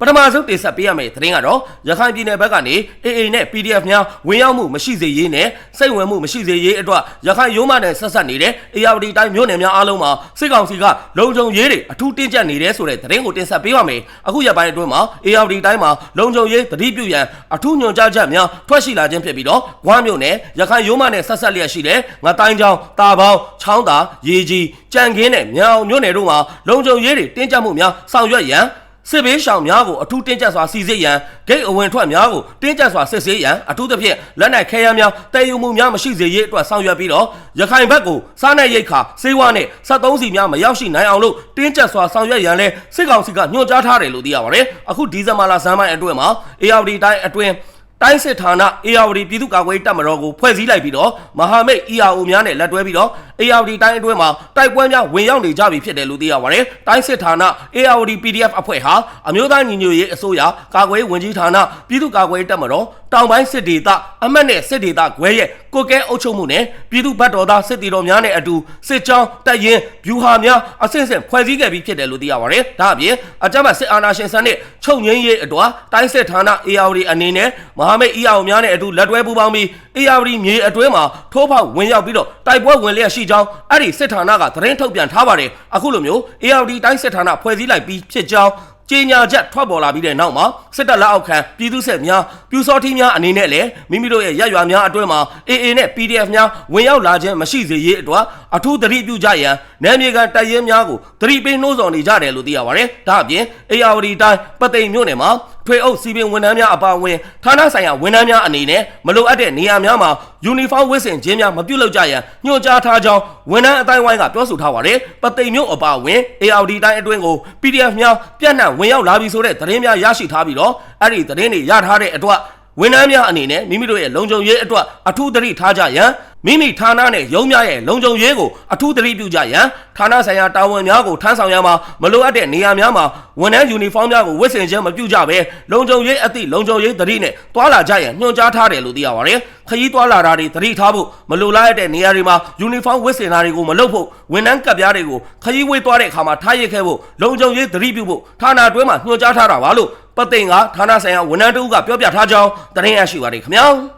ပထမဆုံးတင်ဆက်ပေးရမယ့်သတင်းကတော့ရခိုင်ပြည်နယ်ဘက်ကနေ AA နဲ့ PDF များဝင်ရောက်မှုမရှိစေရေးနဲ့စိတ်ဝင်မှုမရှိစေရေးအတွက်ရခိုင်ရိုးမနဲ့ဆက်ဆက်နေတဲ့ ARD တိုင်းမြို့နယ်များအားလုံးမှာစစ်ကောင်စီကလုံခြုံရေးတွေအထူးတင်းကျပ်နေတယ်ဆိုတဲ့သတင်းကိုတင်ဆက်ပေးပါမယ်အခုရပိုင်းအတွင်းမှာ ARD တိုင်းမှာလုံခြုံရေးတတိပြုရန်အထူးညွှန်ကြားချက်များထွက်ရှိလာခြင်းဖြစ်ပြီးတော့ဂွမ်းမြို့နယ်ရခိုင်ရိုးမနဲ့ဆက်ဆက်လျက်ရှိတဲ့ငတိုင်းချောင်းတာပေါင်းချောင်းသာရေကြီးကြံခင်းနဲ့မြောင်မြို့နယ်တို့မှာလုံခြုံရေးတွေတင်းကျပ်မှုများဆောင်ရွက်ရန် စစ်ဘေးရှောင်များကိုအထူးတင်းကျပ်စွာစီစစ်ရန်ဂိတ်အဝင်ထွက်များကိုတင်းကျပ်စွာစစ်ဆေးရန်အထူးသဖြင့်လက်နက်ခဲယမ်းများတည်ယူမှုများမရှိစေရေးအတွက်ဆောင်ရွက်ပြီးတော့ရခိုင်ဘက်ကိုစားနပ်ရိက္ခာစေဝါနဲ့73စီများမရောက်ရှိနိုင်အောင်လို့တင်းကျပ်စွာဆောင်ရွက်ရန်လဲစစ်ကောင်စီကညွှန်ကြားထားတယ်လို့သိရပါတယ်အခုဒီဇင်ဘာလဇန်ပိုင်းအတွင်းမှာ ARD တိုင်းအတွင်း တိုင်းစစ်ဌာန ARD ပြည်သူ့ကာကွယ်ရေးတပ်မတော်ကိုဖွဲ့စည်းလိုက်ပြီးတော့မဟာမိတ် ERO များနဲ့လက်တွဲပြီးတော့ ARD တိုင်းအတွင်းမှာတိုက်ပွဲများဝင်ရောက်နေကြပြီဖြစ်တယ်လို့သိရပါတယ်။တိုင်းစစ်ဌာန ARD PDF အဖွဲ့ဟာအမျိုးသားညီညွတ်ရေးအစိုးရကာကွယ်ရေးဝန်ကြီးဌာနပြည်သူ့ကာကွယ်ရေးတပ်မတော်တောင်ပိုင်းစစ်ဒေသအမတ်နဲ့စစ်ဒေသခွဲရဲ့ကိုကဲအုပ်ချုပ်မှုနဲ့ပြည်သူ့ဘတ်တော်သားစစ်တီတော်များနဲ့အတူစစ်ကြောင်းတပ်ရင်းဗျူဟာများအဆင့်ဆင့်ဖွဲ့စည်းခဲ့ပြီးဖြစ်တယ်လို့သိရပါတယ်။ဒါအပြင်အကြမ်းဖက်စစ်အာဏာရှင်စနစ်ချုပ်ငြိမ်းရေးအတွက်တိုင်းစစ်ဌာန ARD အနေနဲ့မဟာမိတ် ERO များနဲ့အတူလက်တွဲပူးပေါင်းပြီး ARD မြေအတွင်းမှာထိုးဖောက်ဝင်ရောက်ပြီးတော့တိုက်ပွဲဝင်လျက်ရှိကြောင်းအဲ့ဒီစစ်ဌာနကသတင်းထုတ်ပြန်ထားပါတယ်အခုလိုမျိုး ARD တိုင်းစစ်ဌာနဖွဲ့စည်းလိုက်ပြီးဖြစ်ကြောင်းကြေညာချက်ထွက်ပေါ်လာပြီးတဲ့နောက်မှာစစ်တပ်လက်အောက်ခံပြည်သူ့စစ်များပြူစောထီးများအနေနဲ့လည်းမိမိတို့ရဲ့ရက်ရွာများအတွင်းမှာ AA နဲ့ PDF များဝင်ရောက်လာခြင်းမရှိစေရေးအတွက်အထူးသတိပြုကြရန်နယ်မြေကန်တပ်ရင်းများကိုသတိပေးနှိုးဆော်နေကြတယ်လို့သိရပါတယ်။ဒါအပြင် ARD တိုင်းပသိမ်မြို့နယ်မှာ ထွေအုပ်စီပင်ဝန်ထမ်းများအပါအဝင်ဌာနဆိုင်ရာဝန်ထမ်းများအနေနဲ့မလိုအပ်တဲ့နေရာများမှာယူနီဖောင်းဝတ်ဆင်ခြင်းများမပြုလုပ်ကြရန်ညွှန်ကြားထားကြောင်းဝန်ထမ်းအတိုင်းဝိုင်းကပြောဆိုထားပါတယ်။ပသိမ်မြို့အပါအဝင် ARD တိုင်းအတွင်းကို PDF များပြန့်နှံ့ဝင်ရောက်လာပြီဆိုတဲ့သတင်းများရရှိထားပြီးတော့အဲ့ဒီသတင်းတွေရထားတဲ့အတွက်ဝန်ထမ်းများအနေနဲ့မိမိတို့ရဲ့လုံခြုံရေးအတွက်အထူးသတိထားကြရန် မိမိဌာနနဲ့ရုံးများရဲ့လုံခြုံရေးကိုအထူးသတိပြုကြရန်ဌာနဆိုင်ရာတာဝန်များကိုထမ်းဆောင်ရမှာမလိုအပ်တဲ့နေရာများမှာဝန်ထမ်းယူနီဖောင်းများကိုဝတ်ဆင်ခြင်းမပြုကြဘဲလုံခြုံရေးအသည့်လုံခြုံရေးသတိနဲ့တွာလာကြရန်ညွှန်ကြားထားတယ်လို့သိရပါတယ်။ခရီးတွာလာတာတွေသတိထားဖို့မလိုလားတဲ့နေရာတွေမှာယူနီဖောင်းဝတ်ဆင်တာတွေကိုမလုပ်ဖို့ဝန်ထမ်းကပ်ပြားတွေကိုခရီးဝေးသွားတဲ့အခါမှာထားရစ်ခဲ့ဖို့လုံခြုံရေးသတိပြုဖို့ဌာနအတွင်းမှာညွှန်ကြားထားတာပါလို့ပသိင်ကဌာနဆိုင်ရာဝန်ထမ်းတို့ကပြောပြထားကြောင်းသတင်းရရှိပါတယ်ခင်ဗျာ။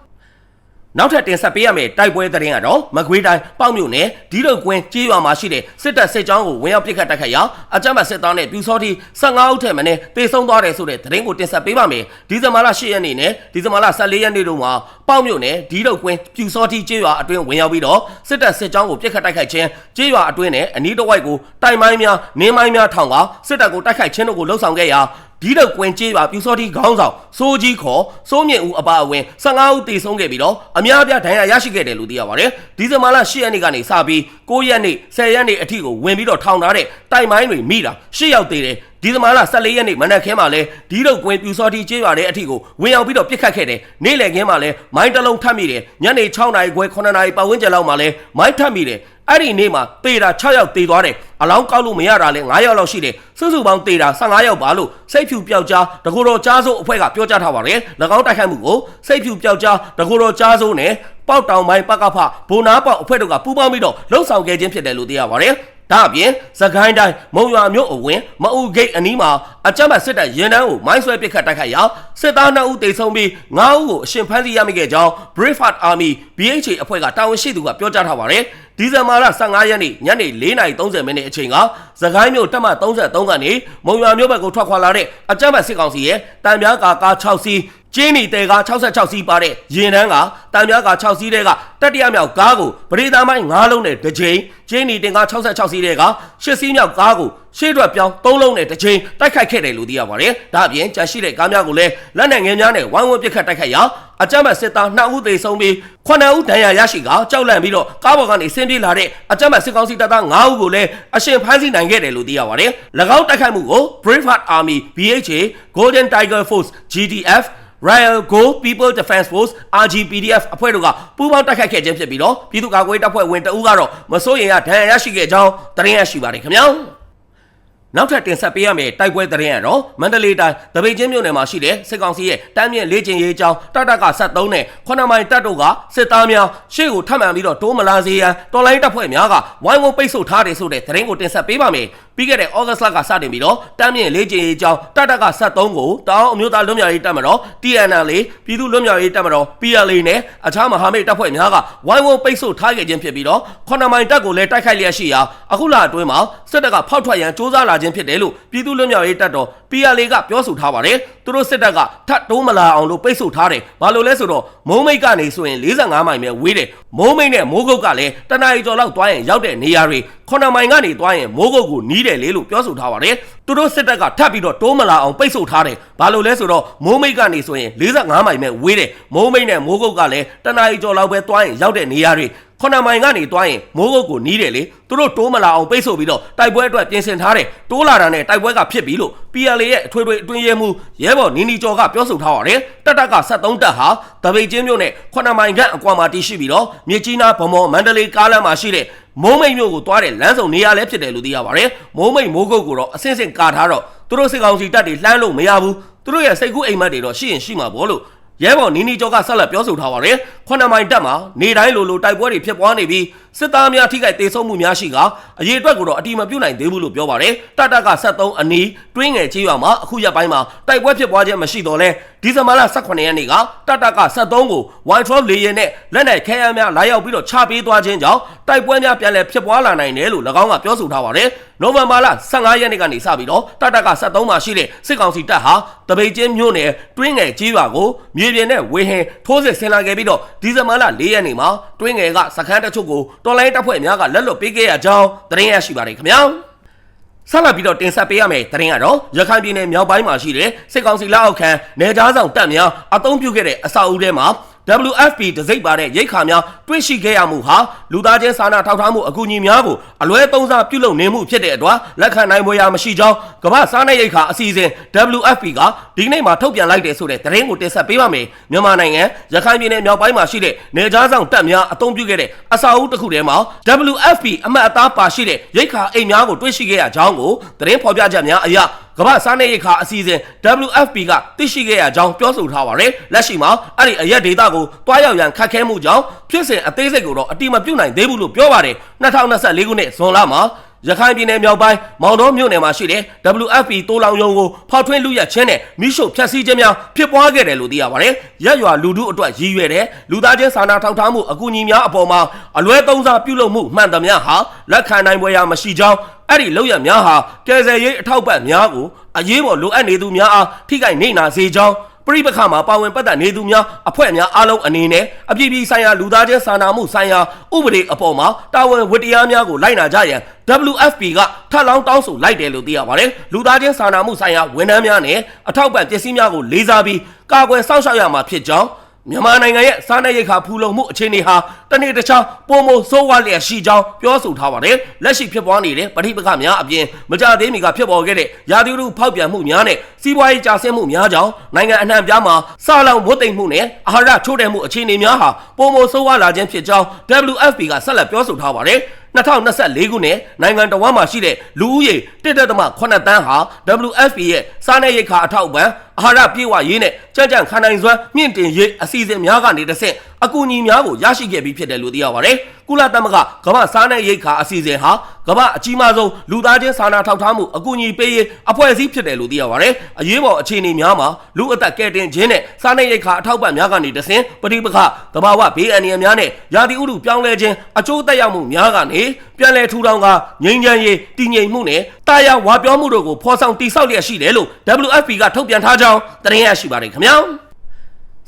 နောက်ထပ်တင်ဆက်ပေးရမယ့်တိုက်ပွဲသတင်းကတော့မကွေးတိုင်းပေါ့မြို့နယ်ဒီလုတ်ကွင်းကြေးရွာမှာရှိတဲ့စစ်တပ်စစ်ကြောင်းကိုဝင်ရောက်ပစ်ခတ်တိုက်ခိုက်ရာအကြမ်းဖက်စစ်သားနဲ့ပြူစောတိ15ဦးထက်မနည်းတေဆုံးသွားတယ်ဆိုတဲ့သတင်းကိုတင်ဆက်ပေးပါမယ်ဒီဇင်ဘာလ10ရက်နေ့နဲ့ဒီဇင်ဘာလ14ရက်နေ့တို့မှာပေါ့မြို့နယ်ဒီလုတ်ကွင်းပြူစောတိကြေးရွာအတွင်းဝင်ရောက်ပြီးတော့စစ်တပ်စစ်ကြောင်းကိုပစ်ခတ်တိုက်ခိုက်ခြင်းကြေးရွာအတွင်းနဲ့အနီးတစ်ဝိုက်ကိုတိုင်မိုင်းများနင်းမိုင်းများထောင်ကစစ်တပ်ကိုတိုက်ခိုက်ခြင်းတို့ကိုလှုံ့ဆော်ခဲ့ရာ ဒီတော့ကွင်ကျေးပါပြူစောတိခေါင်းဆောင်စိုးကြီးခေါ်စိုးမြင့်ဦးအပါအဝင်15ဦးတေဆုံးခဲ့ပြီးတော့အများအပြားဒဏ်ရာရရှိခဲ့တယ်လို့သိရပါတယ်ဒီဇင်ဘာလ10ရက်နေ့ကနေစပြီး9ရက်နေ့10ရက်နေ့အထိကိုဝင်ပြီးတော့ထောင်ထားတဲ့တိုင်မိုင်းတွေမိတာ10ယောက်သေးတယ်ဒီဇင်ဘာလ14ရက်နေ့မနက်ခင်းမှာလဲဒီတော့ကွင်ပြူစောတိကျေးရွာတဲ့အထိကိုဝင်ရောက်ပြီးတော့ပြစ်ခတ်ခဲ့တယ်နေ့လယ်ခင်းမှာလဲမိုင်းတစ်လုံးထပ်မိတယ်ညနေ6နာရီခွဲ9နာရီပတ်ဝန်းကျင်လောက်မှာလဲမိုင်းထပ်မိတယ် အဲ့ဒီနေ့မှာတေတာ6ယောက်တေသွားတယ်အလောင်းကောက်လို့မရတာလဲ9ယောက်လောက်ရှိတယ်စုစုပေါင်းတေတာ15ယောက်ပါလို့စိတ်ဖြူပျောက်ကြားတကူတော်ကြားစိုးအဖွဲ့ကပြောကြားထားပါတယ်၎င်းတိုက်ခိုက်မှုကိုစိတ်ဖြူပျောက်ကြားတကူတော်ကြားစိုးနဲ့ပေါက်တောင်ပိုင်းပကဖဘုံနာပေါက်အဖွဲ့တို့ကပူးပေါင်းပြီးတော့လှုပ်ဆောင်ခဲ့ခြင်းဖြစ်တယ်လို့သိရပါတယ် ဒါအပြင်သခိုင်းတိုင်းမုံရွာမြို့အဝင်မအူဂိတ်အနီးမှာအကြမ်းဖက်စစ်တပ်ရင်တန်းကိုမိုင်းဆွဲပစ်ခတ်တိုက်ခိုက်ရာစစ်သား2ဦးတေဆုံးပြီး9ဦးကိုအရှင်ဖမ်းဆီးရမိခဲ့ကြောင်း Brave Heart Army BHA အဖွဲ့ကတာဝန်ရှိသူကပြောကြားထားပါတယ်ဒီဇင်ဘာလ15ရက်နေ့ညနေ4:30မိနစ်အချိန်ကသခိုင်းမြို့တပ်မ33ကနေမုံရွာမြို့ဘက်ကိုထွက်ခွာလာတဲ့အကြမ်းဖက်စစ်ကောင်စီရဲ့တံပြားကာကာ6စီး ကျင်းနီတဲက66စီးပါတဲ့ရင်တန်းကတံပြားက6စီးတဲ့ကတတိယမြောက်ကားကိုပရိသတ်မိုင်း9လုံးနဲ့တစ်ချိန်ကျင်းနီတင်က66စီးတဲ့က10စီးမြောက်ကားကိုရှေ့ထွက်ပြောင်း3လုံးနဲ့တစ်ချိန်တိုက်ခိုက်ခဲ့တယ်လို့သိရပါတယ်။ဒါအပြင်ကြာရှိတဲ့ကားများကိုလည်းလက်နက်ငယ်များနဲ့ဝိုင်းဝန်းပစ်ခတ်တိုက်ခိုက်ရာအကြမ်းဖက်စစ်သား2ဦးသေဆုံးပြီး9ဦးဒဏ်ရာရရှိကကြောက်လန့်ပြီးတော့ကားပေါ်ကနေဆင်းပြေးလာတဲ့အကြမ်းဖက်စစ်ကောင်စီတပ်သား9ဦးကိုလည်းအရှင်ဖမ်းဆီးနိုင်ခဲ့တယ်လို့သိရပါတယ်။၎င်းတိုက်ခိုက်မှုကို Braveheart Army BHA Golden Tiger Force GDF Royal Go People Defense Force RGPDF အဖွဲ့တို့ကပူးပေါင်းတိုက်ခိုက်ခဲ့ခြင်းဖြစ်ပြီးတော့ပြည်သူ့ကာကွယ်တပ်ဖွဲ့ဝင်တအူးကတော့မစိုးရိမ်ရဒဏ်ရာရရှိခဲ့ကြောင်းသတင်းရရှိပါတယ်ခင်ဗျာနောက်ထပ်တင်ဆက်ပေးရမယ့်တိုက်ပွဲသတင်းကတော့မန္တလေးတိုင်းတပိတ်ချင်းမြို့နယ်မှာရှိတဲ့စစ်ကောင်စီရဲ့တမ်းမြင့်လေးကျင်ရေးကြောင်းတတက73နဲ့9မိုင်တပ်တို့ကစစ်သားများရှေ့ကိုထပ်မံပြီးတော့တိုးမလာစေရန်တော်လိုင်းတပ်ဖွဲ့များကဝိုင်းဝန်းပိတ်ဆို့ထားတယ်ဆိုတဲ့သတင်းကိုတင်ဆက်ပေးပါမယ်။ ပြီးခဲ့တဲ့ဩဂတ်စ်လကစတင်ပြီးတော့တမ်းမြင့်လေးကျင်ရေးကြောင်းတတက73ကိုတောင်အမျိုးသားလွတ်မြောက်ရေးတပ်မတော် TNL ပြည်သူ့လွတ်မြောက်ရေးတပ်မတော် PLA နဲ့အခြားမဟာမိတ်တပ်ဖွဲ့များကဝိုင်းဝန်းပိတ်ဆို့ထားခဲ့ခြင်းဖြစ်ပြီးတော့9မိုင်တပ်ကိုလည်းတိုက်ခိုက်လျက်ရှိရာအခုလအတွင်းမှာစစ်တပ်ကဖောက်ထွက်ရန်စ조사လာခြင်းဖြစ်တယ်လို့ပြည်သူ့လွတ်မြောက်ရေးတပ်တော် PLA ကပြောဆိုထားပါတယ်။သူတို့စစ်တပ်ကထပ်တိုးမလာအောင်လို့ပိတ်ဆို့ထားတယ်။ဘာလို့လဲဆိုတော့မုံမိတ်ကနေဆိုရင်45မိုင်ပဲဝေးတယ်။မုံမိတ်နဲ့မိုးကုတ်ကလည်းတနအီကျော်လောက်သွားရင်ရောက်တဲ့နေရာတွေ9မိုင်ကနေသွားရင်မိုးကုတ်ကိုနီးတယ်လေလို့ပြောဆိုထားပါတယ်။သူတို့စစ်တပ်ကထပ်ပြီးတော့တိုးမလာအောင်ပိတ်ဆို့ထားတယ်။ဘာလို့လဲဆိုတော့မိုးမိတ်ကနေဆိုရင်45မိုင်ပဲဝေးတယ်။မုံမိတ်နဲ့မိုးကုတ်ကလည်းတနအီကျော်လောက်ပဲသွားရင်ရောက်တဲ့နေရာတွေ ခုနမိုင်ကနေတွားရင်မိုးကုတ်ကိုနီးတယ်လေသူတို့တိုးမလာအောင်ပိတ်ဆို့ပြီးတော့တိုက်ပွဲအတွက်ပြင်ဆင်ထားတယ်တိုးလာတာနဲ့တိုက်ပွဲကဖြစ်ပြီလို့ PLA ရဲ့အထွေထွေအတွင်းရဲမှုရဲဘော်နီနီကျော်ကပြောဆိုထားပါတယ်တက်တက်က73တက်ဟာတပိတ်ချင်းမြို့နဲ့ခုနမိုင်ခန့်အကွာမှာတည်ရှိပြီးတော့မြစ်ကြီးနားဗမော်မန္တလေးကားလမ်းမှာရှိတဲ့မုံမိတ်မြို့ကိုတွားတဲ့လမ်းဆောင်နေရာလည်းဖြစ်တယ်လို့သိရပါတယ်မုံမိတ်မိုးကုတ်ကိုတော့အစင်းစင်ကာထားတော့သူတို့စစ်ကောင်စီတပ်တွေလှမ်းလို့မရဘူးသူတို့ရဲ့စိတ်ကူးအိမ်မက်တွေတော့ရှိရင်ရှိမှာပေါ့လို့ရဲဘော်နီနီကျော်ကဆက်လက်ပြောဆိုထားပါတယ်။ ခွနမိုင်တက်မှာနေတိုင်းလိုလိုတိုက်ပွဲတွေဖြစ်ပွားနေပြီးစစ်သားများထိခိုက်ဒေဆုံးမှုများရှိကအရေးအတွက်ကိုတော့အတိမပြုတ်နိုင်သေးဘူးလို့ပြောပါတယ်။တတက73အနီးတွင်းငယ်ကြီးရွာမှာအခုရက်ပိုင်းမှာတိုက်ပွဲဖြစ်ပွားခြင်းမရှိတော့လဲဒီဇင်ဘာလ18ရက်နေ့ကတတက73ကို112 လေယာဉ်နဲ့လက်နက်ခဲယမ်းများလာရောက်ပြီးတော့ချပေးသွားခြင်းကြောင့်တိုက်ပွဲများပြန်လည်ဖြစ်ပွားလာနိုင်တယ်လို့၎င်းကပြောဆိုထားပါတယ်။နိုဝင်ဘာလ15ရက်နေ့ကနေစပြီးတော့တတက73မှာရှိတဲ့စစ်ကောင်စီတပ်ဟာတပိတ်ချင်းမြို့နယ်တွင်းငယ်ကြီးရွာကိုမြေပြင်နဲ့ဝေဟင်ထိုးစစ်ဆင်လာခဲ့ပြီးတော့ဒီဇင်ဘာလ4ရက်နေ့မှာတွင်းငယ်ကစခန်းတချို့ကိုတော်လိုင်းတပ်ဖွဲ့များကလက်လွတ်ပေးခဲ့ရကြောင်းသတင်းရရှိပါတယ်ခင်ဗျာဆက်လက်ပြီးတော့တင်ဆက်ပေးရမယ့်သတင်းကတော့ရခိုင်ပြည်နယ်မြောက်ပိုင်းမှာရှိတဲ့စစ်ကောင်စီလက်အောက်ခံနေကြားဆောင်တပ်များအုံပြုခဲ့တဲ့အဆောက်အဦထဲမှာ WFP တစိမ့်ပါတဲ့ရိတ်ခါများတွေ့ရှိခဲ့ရမှုဟာလူသားချင်းစာနာထောက်ထားမှုအကူအညီများကိုအလွဲသုံးစားပြုလုပ်နေမှုဖြစ်တဲ့အတွက်လက်ခံနိုင်ဖွယ်ရာမရှိကြောင်းကမ္ဘာစားနပ်ရိတ်ခါအစီအစဉ် WFP ကဒီနေ့မှာထုတ်ပြန်လိုက်တယ်ဆိုတဲ့သတင်းကိုတင်ဆက်ပေးပါမယ်မြန်မာနိုင်ငံရခိုင်ပြည်နယ်မြောက်ပိုင်းမှာရှိတဲ့နေကြားဆောင်တပ်များအုံပြုခဲ့တဲ့အဆောက်အဦတစ်ခုထဲမှာ WFP အမတ်အသားပါရှိတဲ့ရိတ်ခါအိမ်များကိုတွေ့ရှိခဲ့ရကြောင်းကိုသတင်းဖော်ပြချက်များအရ ကမ္ဘာစားနပ်ရိတ်ခါအစီအစဉ် WFP ကသိရှိခဲ့ရကြောင်းပြောဆိုထားပါတယ်လက်ရှိမှာအဲ့ဒီအရက်ဒေတာကိုတွားရောက်ရန်ခတ်ခဲမှုကြောင့်ဖြစ်စဉ်အသေးစိတ်ကိုတော့အတိမပြုတ်နိုင်သေးဘူးလို့ပြောပါတယ်2024ခုနှစ်ဇွန်လမှာ ရခိုင်ပြည်နယ်မြောက်ပိုင်းမောင်တော်မြို့နယ်မှာရှိတဲ့ WFP တိုးလောင်ယုံကိုဖောက်ထွင်းလူရချင်းနဲ့မိရှုဖျက်ဆီးခြင်းများဖြစ်ပွားခဲ့တယ်လို့သိရပါတယ်။ရက်ရွာလူထုအတွက်ရည်ရွယ်တဲ့လူသားချင်းစာနာထောက်ထားမှုအကူအညီများအပေါ်မှာအလွဲသုံးစားပြုလုပ်မှုမှန်သမျှဟာလက်ခံနိုင်ပွဲရာမရှိကြောင်းအဲ့ဒီလောက်ရများဟာကယ်ဆယ်ရေးအထောက်ပံ့များကိုအရေးပေါ်လိုအပ်နေသူများအားထိခိုက်နေနာစေကြောင်း ပြိပခါမှာပါဝင်ပတ်သက်နေသူများအဖွဲ့များအားလုံးအနေနဲ့အပြည်ပြည်ဆိုင်ရာလူသားချင်းစာနာမှုဆိုင်ရာဥပဒေအပေါ်မှာတာဝန်ဝတ္တရားများကိုလိုက်နာကြရန် WFP ကထပ်လောင်းတောင်းဆိုလိုက်တယ်လို့သိရပါတယ်လူသားချင်းစာနာမှုဆိုင်ရာဝန်ထမ်းများနဲ့အထောက်ပံ့ပစ္စည်းများကိုလေးစားပြီးကာကွယ်စောင့်ရှောက်ရမှာဖြစ်ကြောင်း မြန်မာနိုင်ငံရဲ့စားနပ်ရိက္ခာဖူလုံမှုအခြေအနေဟာတနေ့တစ်ခြားပုံမဆိုးဝါးလျက်ရှိကြောင်းပြောဆိုထားပါတယ်။လက်ရှိဖြစ်ပွားနေတဲ့ပဋိပက္ခများအပြင်မကြသေးမီကဖြစ်ပေါ်ခဲ့တဲ့ရာသီဥတုဖောက်ပြန်မှုများနဲ့စီးပွားရေးကျဆင်းမှုများကြောင့်နိုင်ငံအနှံ့ပြားမှာစလောင်ဝတ်သိမ်မှုနဲ့အာဟာရချို့တဲ့မှုအခြေအနေများဟာပုံမဆိုးဝါးလာခြင်းဖြစ်ကြောင်း WFP ကဆက်လက်ပြောဆိုထားပါတယ်။ 2024ခုနှစ်နိုင်ငံတော်ဝန်မှရှိတဲ့လူဦးရေ1.8တန်းဟာ WFP ရဲ့စားနပ်ရိက္ခာအထောက်အပံ့အာဟာရပြည့်ဝရေးနဲ့ကြံ့ကြံ့ခံနိုင်စွမ်းမြင့်တင်ရေးအစီအစဉ်များကနေတစ်ဆင့် အကူအညီများကိုရရှိခဲ့ပြီးဖြစ်တယ်လို့သိရပါတယ်။ကုလသမဂ္ဂကမ္ဘာစားနပ်ရိက္ခာအစီအစဉ်ဟာကမ္ဘာအကြီးမားဆုံးလူသားချင်းစာနာထောက်ထားမှုအကူအညီပေးရေးအဖွဲ့အစည်းဖြစ်တယ်လို့သိရပါတယ်။အရေးပေါ်အခြေအနေများမှာလူအသက်ကဲတင်ခြင်းနဲ့စားနပ်ရိက္ခာအထောက်အပံ့များကနေတစ်ဆင့်ပဋိပက္ခတဘာဝဘေးအန္တရာယ်များနဲ့ရာသီဥတုပြောင်းလဲခြင်းအကျိုးသက်ရောက်မှုများကနေပြန်လည်ထူထောင်ကငြိမ်းချမ်းရေးတည်ငြိမ်မှုနဲ့တာယာဝါပြောမှုတို့ကိုဖော်ဆောင်တည်ဆောက်လျက်ရှိတယ်လို့ WFP ကထုတ်ပြန်ထားကြောင်းသတင်းရရှိပါတယ်ခင်ဗျာ။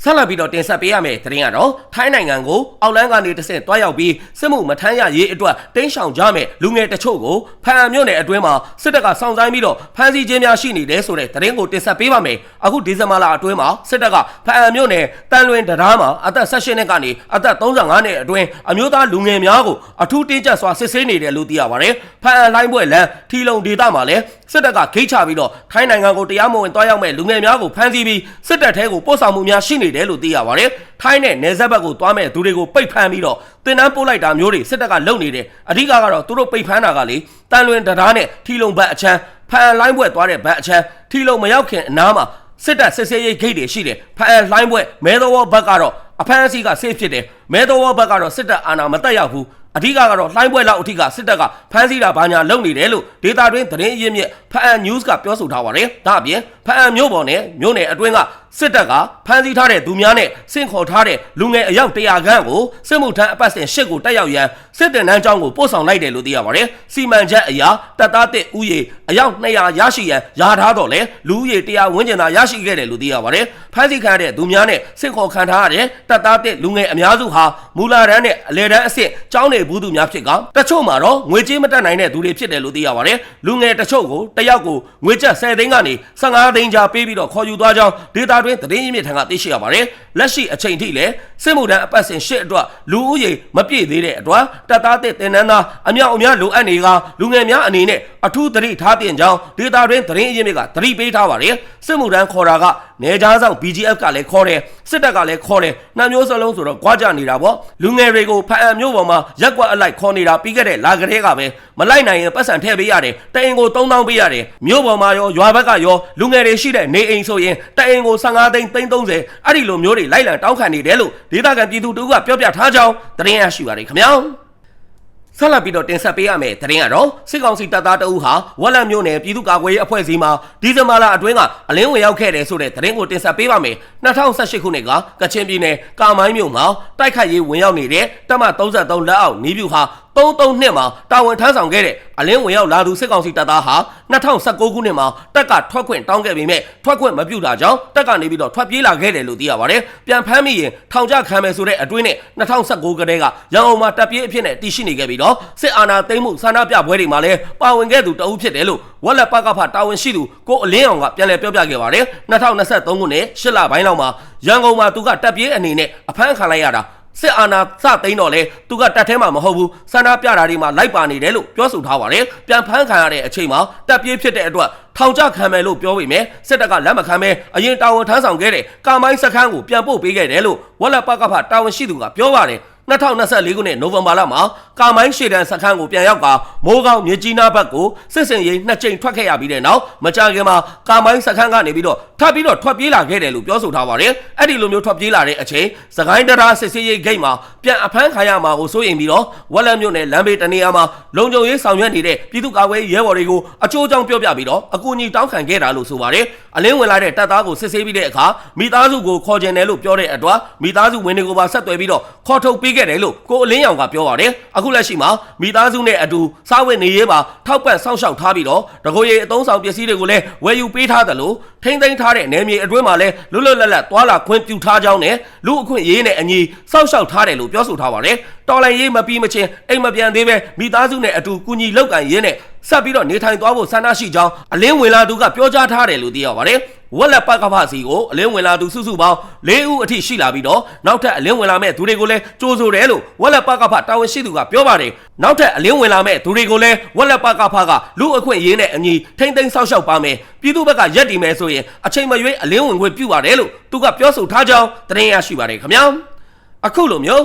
ဆက်လက်ပြီးတော့တင်ဆက်ပေးရမယ့်သတင်းကတော့ထိုင်းနိုင်ငံကိုအောက်လန်းကနေတစ်ဆင့်တွားရောက်ပြီးစစ်မှုမထမ်းရရေးအတွက်တင်းရှောင်ကြမဲ့လူငယ်တချို့ကိုဖန်အမြို့နယ်အတွင်းမှာစစ်တပ်ကစောင့်ဆိုင်းပြီးတော့ဖမ်းဆီးခြင်းများရှိနေတယ်ဆိုတဲ့သတင်းကိုတင်ဆက်ပေးပါမယ်။အခုဒီဇင်ဘာလအတွင်းမှာစစ်တပ်ကဖန်အမြို့နယ်တန်လွင်တရားမှာအသက်16နှစ်ကနေအသက်35နှစ်အတွင်းအမျိုးသားလူငယ်များကိုအထူးတင်းကျပ်စွာစစ်ဆေးနေတယ်လို့သိရပါတယ်။ဖန်အလိုင်းပွဲလမ်းထီလုံဒေသမှာလည်း စစ်တပ်ကဂိတ်ချပြီးတော့ထိုင်းနိုင်ငံကိုတရားမဝင်တွားရောက်မဲ့လူငယ်များကိုဖမ်းဆီးပြီးစစ်တပ်ထဲကိုပို့ဆောင်မှုများရှိနေတယ်လို့သိရပါတယ်။ထိုင်းနဲ့နယ်စပ်ဘက်ကိုတွားမဲ့သူတွေကိုပိတ်ဖမ်းပြီးတော့တင်တန်းပို့လိုက်တာမျိုးတွေစစ်တပ်ကလုပ်နေတယ်။အဓိကကတော့သူတို့ပိတ်ဖမ်းတာကလေတန်လွင်တရားနဲ့ထီလုံဘက်အချမ်းဖဖန်လိုင်းဘွဲ့သွားတဲ့ဘက်အချမ်းထီလုံမရောက်ခင်အနားမှာစစ်တပ်စစ်ဆေးရေးဂိတ်တွေရှိတယ်ဖန်လိုင်းဘွဲ့မဲတော်ဘက်ကတော့အဖမ်းအဆီးကဆေးဖြစ်တယ်မဲတော်ဘက်ကတော့စစ်တပ်အာဏာမတက်ရောက်ဘူး အဓိကကတော့လှိုင်းပွဲလောက်အထိကစစ်တပ်ကဖမ်းဆီးတာဘာညာလုပ်နေတယ်လို့ဒေတာတွင်းသတင်းရင်းမြစ်ဖအန် news ကပြောဆိုထားပါတယ်။ဒါအပြင်ဖအန်မြို့ပေါ်နဲ့မြို့နယ်အတွင်းက စစ်တပ်ကဖမ်းဆီးထားတဲ့သူများနဲ့စင့်ခေါ်ထားတဲ့လူငယ်အယောက်100ခန့်ကိုစစ်မှုထမ်းအပတ်စဉ်၈ကိုတက်ရောက်ရန်စစ်တပ်နှန်းကျောင်းကိုပို့ဆောင်လိုက်တယ်လို့သိရပါတယ်။စီမံချက်အရာတပ်သားတစ်ဦးရေအယောက်200ရရှိရန်ယာထားတော့လေလူဦးရေ100ဝန်းကျင်သာရရှိခဲ့တယ်လို့သိရပါတယ်။ဖမ်းဆီးခံရတဲ့သူများနဲ့စင့်ခေါ်ခံထားရတဲ့တပ်သားတစ်လူငယ်အများစုဟာမူလာတန်းနဲ့အလဲတန်းအဆင့်ကျောင်းနေဘူးသူများဖြစ်ကတချို့မှာတော့ငွေကြေးမတက်နိုင်တဲ့သူတွေဖြစ်တယ်လို့သိရပါတယ်။လူငယ်တချို့ကိုတယောက်ကိုငွေကျပ်10သိန်းကနေ15သိန်းကြားပေးပြီးတော့ခေါ်ယူသွားကြောင်းဒေတာတွင်သတင်းရင်းမြစ်ထံကသိရှိရပါတယ်။လက်ရှိအချိန်ထိလည်းစစ်မှုထမ်းအပတ်စဉ်ရှစ်အတွက်လူဦးရေမပြည့်သေးတဲ့အတွက်တပ်သားတဲ့တင်နန်းသားအမြောက်အများလိုအပ်နေကလူငယ်များအနေနဲ့အထူးသတိထားတင်ကြောင်းဒေတာတွင်သတင်းရင်းမြစ်ကသတိပေးထားပါတယ်။စစ်မှုထမ်းခေါ်တာက နေကြားဆောင် BGF ကလည်းခေါ်တယ်စစ်တပ်ကလည်းခေါ်တယ်နှမျိုးစလုံးဆိုတော့ကြွားကြနေတာပေါ့လူငယ်တွေကိုဖအံမျိုးပေါ်မှာရက်ကွက်အလိုက်ခေါ်နေတာပြီးခဲ့တဲ့လာကလေးကပဲမလိုက်နိုင်ရင်ပတ်စံထည့်ပေးရတယ်တအိမ်ကို3000ပေးရတယ်မျိုးပေါ်မှာရောရွာဘက်ကရောလူငယ်တွေရှိတဲ့နေအိမ်ဆိုရင်တအိမ်ကို15သိန်း30အဲ့ဒီလိုမျိုးတွေလိုက်လံတောင်းခံနေတယ်လို့ဒေသခံပြည်သူတို့ကပြောပြထားကြောင်းသတင်းရရှိပါတယ်ခင်ဗျာ ဆက်လက်ပြီးတော့တင်ဆက်ပေးရမယ်သတင်းကတော့စစ်ကောင်စီတပ်သားတအုပ်ဟာဝက်လက်မျိုးနယ်ပြည်သူ့ကာကွယ်ရေးအဖွဲ့အစည်းမှဒီဇင်ဘာလအတွင်းကအလင်းဝင်ရောက်ခဲ့တယ်ဆိုတဲ့သတင်းကိုတင်ဆက်ပေးပါမယ်2018ခုနှစ်ကကချင်ပြည်နယ်ကာမိုင်းမြို့မှာတိုက်ခိုက်ရေးဝင်ရောက်နေတဲ့တပ်မ33လက်အောက်နီးပြူဟာ 33နှစ်မှာတာဝန်ထမ်းဆောင်ခဲ့တဲ့အလင်းဝင်ရောက်လာသူစစ်ကောင်စီတပ်သားဟာ2019ခုနှစ်မှာတက်ကထွက်ခွင့်တောင်းခဲ့ပေမဲ့ထွက်ခွင့်မပြုတာကြောင့်တက်ကနေပြီးတော့ထွက်ပြေးလာခဲ့တယ်လို့သိရပါတယ်။ပြန်ဖမ်းမိရင်ထောင်ချခံမယ်ဆိုတဲ့အတွင်းနဲ့2019ကတည်းကရန်ကုန်မှာတပ်ပြေးအဖြစ်နဲ့တည်ရှိနေခဲ့ပြီးတော့စစ်အာဏာသိမ်းမှုဆန္ဒပြပွဲတွေမှာလည်းပါဝင်ခဲ့သူတအုပ်ဖြစ်တယ်လို့ဝက်လက်ပကဖတာဝန်ရှိသူကိုအလင်းအောင်ကပြန်လည်ပြောပြခဲ့ပါတယ်။2023ခုနှစ်၈လပိုင်းလောက်မှာရန်ကုန်မှာသူကတပ်ပြေးအနေနဲ့အဖမ်းခံလိုက်ရတာ စစ်အာဏာစသိမ်းတော့လေသူကတက်ထဲမှာမဟုတ်ဘူးဆန္ဒပြတာတွေမှာလိုက်ပါနေတယ်လို့ပြောဆိုထားပါတယ်ပြန်ဖမ်းခံရတဲ့အချိန်မှာတက်ပြေးဖြစ်တဲ့အတွက်ထောင်ချခံမယ်လို့ပြောပေမဲ့စစ်တပ်ကလက်မခံဘဲအရင်တာဝန်ထမ်းဆောင်ခဲ့တဲ့ကာမိုင်းစခန်းကိုပြန်ပို့ပေးခဲ့တယ်လို့ဝက်လက်ပကဖတာဝန်ရှိသူကပြောပါတယ် 2024ခုနှစ်နိုဝင်ဘာလမှာကာမိုင်းရှေတန်စခန်းကိုပြန်ရောက်ကမိုးကောင်းမြကြီးနားဘက်ကိုစစ်စင်ရေးနှစ်ကြိမ်ထွက်ခဲ့ရပြီးတဲ့နောက်မကြာခင်မှာကာမိုင်းစခန်းကနေပြီးတော့ထပ်ပြီးတော့ထွက်ပြေးလာခဲ့တယ်လို့ပြောဆိုထားပါတယ်။အဲ့ဒီလိုမျိုးထွက်ပြေးလာတဲ့အချိန်စကိုင်းတရားစစ်စင်ရေးဂိတ်မှာပြန်အဖမ်းခံရမှာကိုစိုးရိမ်ပြီးတော့ဝက်လက်မြို့နယ်လမ်းဘေးတနေရာမှာလုံခြုံရေးဆောင်ရွက်နေတဲ့ပြည်သူ့ကာကွယ်ရေးရဲဘော်တွေကိုအချိုးချောင်းပြောပြပြီးတော့အကူအညီတောင်းခံခဲ့တာလို့ဆိုပါတယ်။အလင်းဝင်လာတဲ့တပ်သားကိုစစ်ဆေးပြီးတဲ့အခါမိသားစုကိုခေါ်ကျင်တယ်လို့ပြောတဲ့အတွက်မိသားစုဝင်တွေကိုပါဆက်သွယ်ပြီးတော့ခေါ်ထုတ်ပေးခဲ့တယ်လို့ကိုအလင်းရောင်ကပြောပါတယ်အခုလက်ရှိမှာမိသားစုနဲ့အတူစားဝတ်နေရေးပါထောက်ပံ့စောင့်ရှောက်ထားပြီးတော့တကိုယ်ရေးအသုံးဆောင်ပစ္စည်းတွေကိုလည်းဝယ်ယူပေးထားတယ်လို့ထိမ့်သိမ်းထားတဲ့နယ်မြေအတွင်းမှာလည်းလွတ်လွတ်လပ်လပ်သွာလာခွင့်ပြုထားကြောင်းနဲ့လူအခွင့်ရေးနဲ့အညီစောင့်ရှောက်ထားတယ်လို့ပြောဆိုထားပါတယ်တော်လိုင်းရေးမပြီးမချင်းအိမ်မပြန်သေးပဲမိသားစုနဲ့အတူကူညီလောက်ကန်ရင်းနဲ့ဆက်ပြီးတော့နေထိုင်သွားဖို့ဆန္ဒရှိကြောင်းအလင်းဝင်လာသူကပြောကြားထားတယ်လို့သိရပါတယ် ဝက်လက်ပကဖစီကိုအလင်းဝင်လာသူစုစုပေါင်း၄ဦးအထိရှိလာပြီးတော့နောက်ထပ်အလင်းဝင်လာမဲ့သူတွေကိုလည်းကြိုးဆိုတယ်လို့ဝက်လက်ပကဖတာဝန်ရှိသူကပြောပါတယ်နောက်ထပ်အလင်းဝင်လာမဲ့သူတွေကိုလည်းဝက်လက်ပကဖကလူအခွင့်ရေးနဲ့အညီထိမ့်သိမ်းဆောက်ရှောက်ပါမယ်ပြည်သူဘက်ကရက်တည်မယ်ဆိုရင်အချိန်မရွေးအလင်းဝင်ခွင့်ပြုပါတယ်လို့သူကပြောဆိုထားကြောင်းသတင်းရရှိပါတယ်ခင်ဗျာအခုလိုမျိုး